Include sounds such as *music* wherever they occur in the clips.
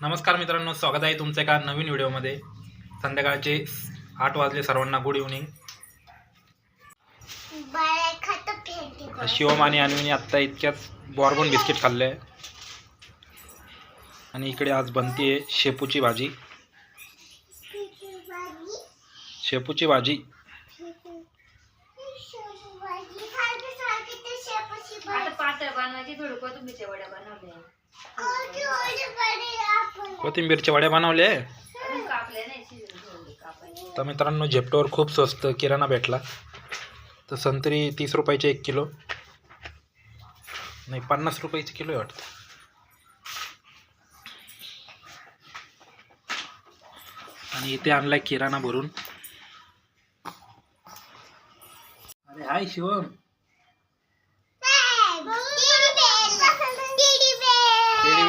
नमस्कार मित्रांनो स्वागत आहे तुमचं एका नवीन व्हिडिओमध्ये. संध्याकाळचे आठ वाजले सर्वांना गुड इव्हनिंग शिवम आणि अन्वीने आत्ता इतक्याच बॉर्बन बिस्किट खाल्ले आहे आणि इकडे आज बनते आहे शेपूची भाजी. शेपूची भाजी आता पातळ बनवायची थोडं कोथिंबीरच्या वड्या बनवल्या कोथिंबीरच्या वड्या बनवल्या आहे अजून कापल्या नाही शिजून ठेवले कापायचे. तर मित्रांनो झेप्टोवर खूप स्वस्त किराणा भेटला. तर संत्री तीस रुपयाचे एक किलो. नाही पन्नास रुपयाचे किलो आहे वाटतं. आणि इथे आणलाय किराणा भरून. अरे हाय शिवम.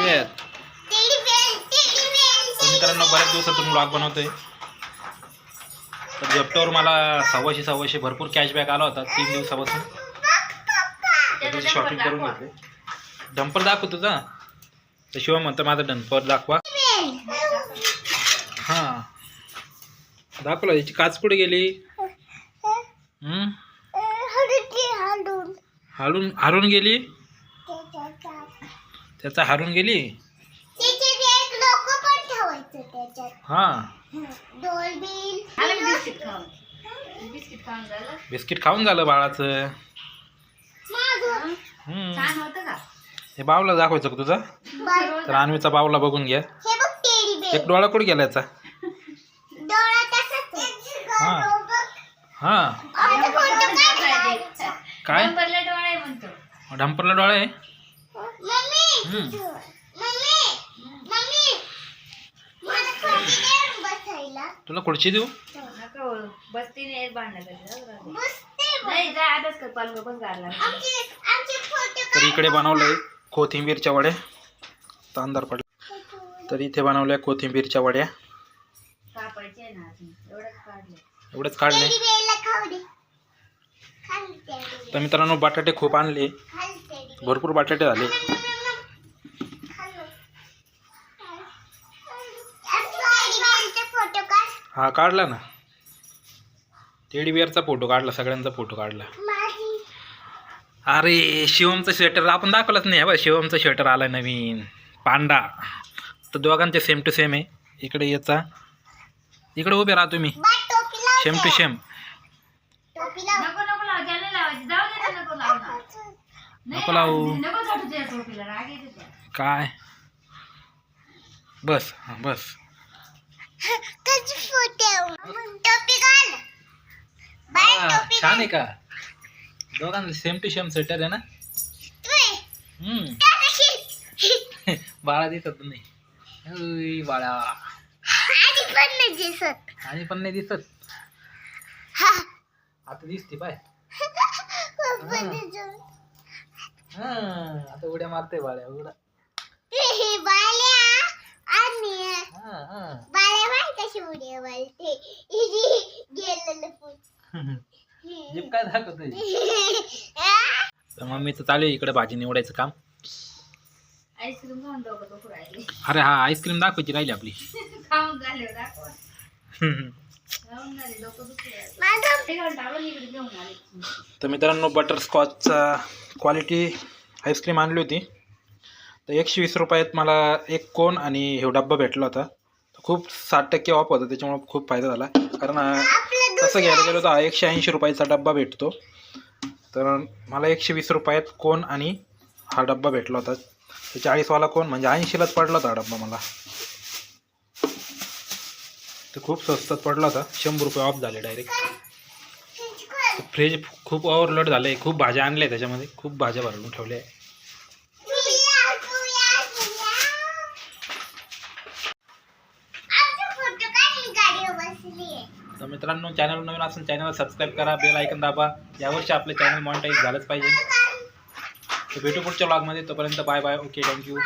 तर मित्रांनो बऱ्याच दिवसातून ब्लॉग बनवतोय. तर झेप्टोवर मला सव्वाशे सव्वाशे भरपूर कॅशबॅक आला होता तीन दिवसापासून. त्याची शॉपिंग करून घेतली. डंपर दाखव तुझा तर शिवम म्हणतो माझा डंपर दाखवा. हां. दाखवला याची काच कुठे गेली? हारून हारून गेली? त्याचा हारून गेली? हां. बिस्किट खाऊन? बिस्किट खाऊन झालं? बिस्किट खाऊन झालं बाळाचं. हम्म. छान होतं का? हे बावला दाखवायचं का तुझा? तर अन्वीचा बावला बघून घ्या. एक डोळा कुठे गेला याचा? हां. हां. काय नंबरला डोळे म्हणतो. डंपरला डोळा आहे. तुला खुर्ची देऊ? बसती नाही भांडणं नाही. जा अभ्यास कर पालक पण गारला तर इकडे बनवलंय कोथिंबीरच्या वड्या. तांदर पडला. तर इथे बनवल्या कोथिंबीरच्या वड्या. एवढंच काढले. तर मित्रांनो बटाटे खूप आणले. भरपूर बटाटे झाले. हा काढला ना. टेडी बिअरचा फोटो काढला सगळ्यांचा फोटो काढला. अरे शिवमचं स्वेटर आपण दाखवलंच नाही बघ शिवमचं स्वेटर आलं नवीन. पांडा तर दोघांचे सेम टू सेम आहे. इकडे याचा. इकडे उभे राहा तुम्ही. बा टोपी लाव सेम टू सेम टोपी लाव. नको नको लाव. काय? बस हा बस. त्याची फोटो टोपी घाल. बाय हा, टोपी छान आहे का? दोघांचं सेम टू सेम स्वेटर आहे ना? हम्म. *laughs* बाळा दिसत नाही. उई, बाळा. आधी पण नाही दिसत. आणि पण नाही दिसत. हा. आता दिसते पप्पा हा. दिसत. हा आता उड्या मारते बाळ्या उड्या हे बाल्या आणि हा हा. जीप काय दाखवतोय? *laughs* तर मम्मीचं चालू आहे इकडे भाजी निवडायचं काम. आईस्क्रीम खाऊन डोकं दुखू राहिले? अरे हा आईस्क्रीम दाखवायची राहिली आपली. *laughs* खाऊन झाले दाखव. खाऊन झाले डोकं दुखू राहिले ते घालून टाकून इकडे घेऊन आले. तर मित्रांनो बटरस्कॉचचा क्वालिटी आईस्क्रीम आणली होती. तर एकशे वीस रुपयात मला एक कोन आणि हे डब्बा भेटला होता. तर खूप साठ टक्के ऑफ होता त्याच्यामुळे खूप फायदा झाला. कारण तसं घ्यायला गेलो तर एकशे ऐंशी रुपयाचा डब्बा भेटतो. तर मला एकशे वीस रुपयात कोन आणि हा डब्बा भेटला होता. ते चाळीसवाला कोन म्हणजे ऐंशीलाच पडला होता हा डब्बा मला. तर खूप स्वस्तात पडला होता. शंभर रुपये ऑफ झाले डायरेक्ट फ्रीज खूप ओव्हरलोड झालं आहे खूप भाज्या आणल्या त्याच्यामध्ये. खूप भाज्या भरून ठेवल्या. आहे तर मित्रांनो चॅनल नवीन असून चॅनलला सबस्क्राईब करा बेल ऐकून दाबा. यावर्षी आपलं चॅनल मॉनिटाईज झालंच पाहिजे. तर भेटू पुढच्या ब्लॉगमध्ये तोपर्यंत बाय बाय ओके थँक्यू